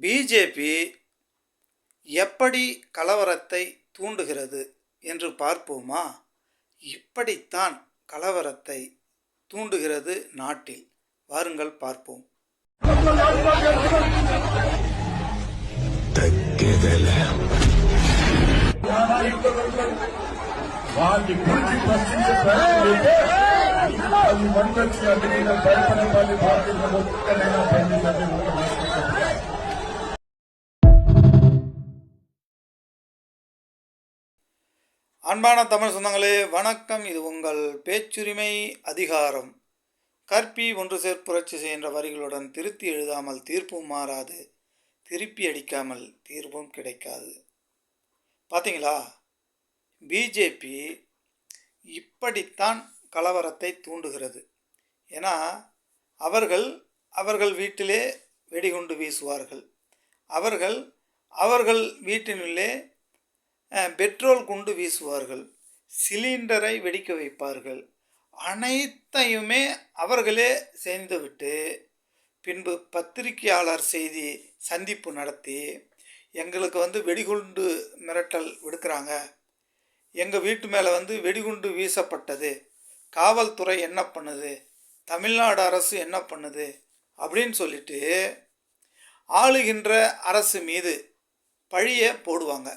BJP எப்படி கலவரத்தை தூண்டுகிறது என்று பார்ப்போமா? இப்படித்தான் கலவரத்தை தூண்டுகிறது நாட்டில். வாருங்கள் பார்ப்போம். பயன்படுத்தி அன்பான தமிழ் சொந்தங்களே வணக்கம். இது உங்கள் பேச்சுரிமை அதிகாரம். கற்பி ஒன்று சேர் புரட்சி செய்கின்ற வரிகளுடன் திருத்தி எழுதாமல் தீர்ப்பும் மாறாது. திருப்பி அடிக்காமல் தீர்ப்பும் கிடைக்காது. பார்த்தீங்களா பிஜேபி இப்படித்தான் கலவரத்தை தூண்டுகிறது. ஏன்னா அவர்கள் அவர்கள் வீட்டிலே வெடிகுண்டு வீசுவார்கள். அவர்கள் அவர்கள் வீட்டினுள்ளே பெட்ரோல் குண்டு வீசுவார்கள் சிலிண்டரை வெடிக்க வைப்பார்கள். அனைத்தையுமே அவர்களே செய்துவிட்டு பின்பு பத்திரிகையாளர் செய்தி சந்திப்பு நடத்தி எங்களுக்கு வந்து வெடிகுண்டு மிரட்டல் விடுக்கிறாங்க. எங்கள் வீட்டு மேலே வந்து வெடிகுண்டு வீசப்பட்டது. காவல்துறை என்ன பண்ணுது? தமிழ்நாடு அரசு என்ன பண்ணுது? அப்படின்னு சொல்லிட்டு ஆளுகின்ற அரசு மீது பழியை போடுவாங்க.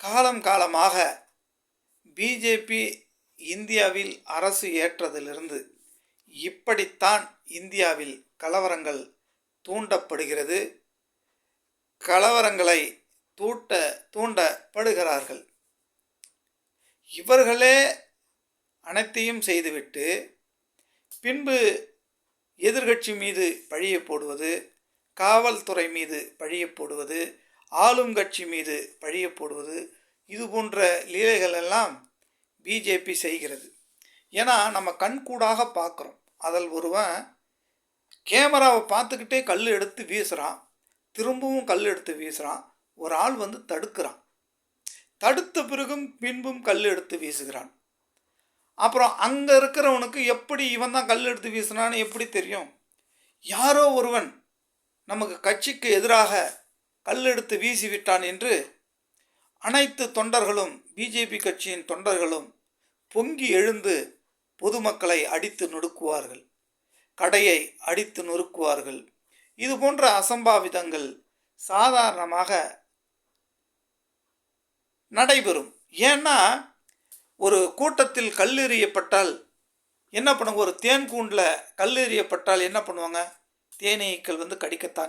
காலம் காலமாக பிஜேபி இந்தியாவில் அரசு ஏற்றதிலிருந்து இப்படித்தான் இந்தியாவில் கலவரங்கள் தூண்டப்படுகிறது. கலவரங்களை தூட்ட தூண்டப்படுகிறார்கள். இவர்களே அனைத்தையும் செய்துவிட்டு பின்பு எதிர்கட்சி மீது பழியை போடுவது காவல்துறை மீது பழியை போடுவது ஆளும் கட்சி மீது பழிய போடுவது இது போன்ற லீலைகள் எல்லாம் பிஜேபி செய்கிறது. ஏன்னா நம்ம கண்கூடாக பார்க்குறோம். அதில் ஒருவன் கேமராவை பார்த்துக்கிட்டே கல் எடுத்து வீசுகிறான் திரும்பவும் கல் எடுத்து வீசுகிறான் ஒரு ஆள் வந்து தடுக்கிறான். தடுத்த பிறகும் பின்பும் கல் எடுத்து வீசுகிறான். அப்புறம் அங்கே இருக்கிறவனுக்கு எப்படி இவன் தான் கல் எடுத்து வீசுனான்னு எப்படி தெரியும்? யாரோ ஒருவன் நமக்கு கட்சிக்கு எதிராக கல்லெடுத்து வீசிவிட்டான் என்று அனைத்து தொண்டர்களும் பிஜேபி கட்சியின் தொண்டர்களும் பொங்கி எழுந்து பொதுமக்களை அடித்து நொடுக்குவார்கள் கடையை அடித்து நொறுக்குவார்கள். இது போன்ற அசம்பாவிதங்கள் சாதாரணமாக நடைபெறும். ஏன்னா ஒரு கூட்டத்தில் கல்லெறியப்பட்டால் என்ன பண்ணுவாங்க ஒரு தேன் கூண்டில் கல்லெறியப்பட்டால் என்ன பண்ணுவாங்க? தேனீக்கள் வந்து கடிக்கத்தான்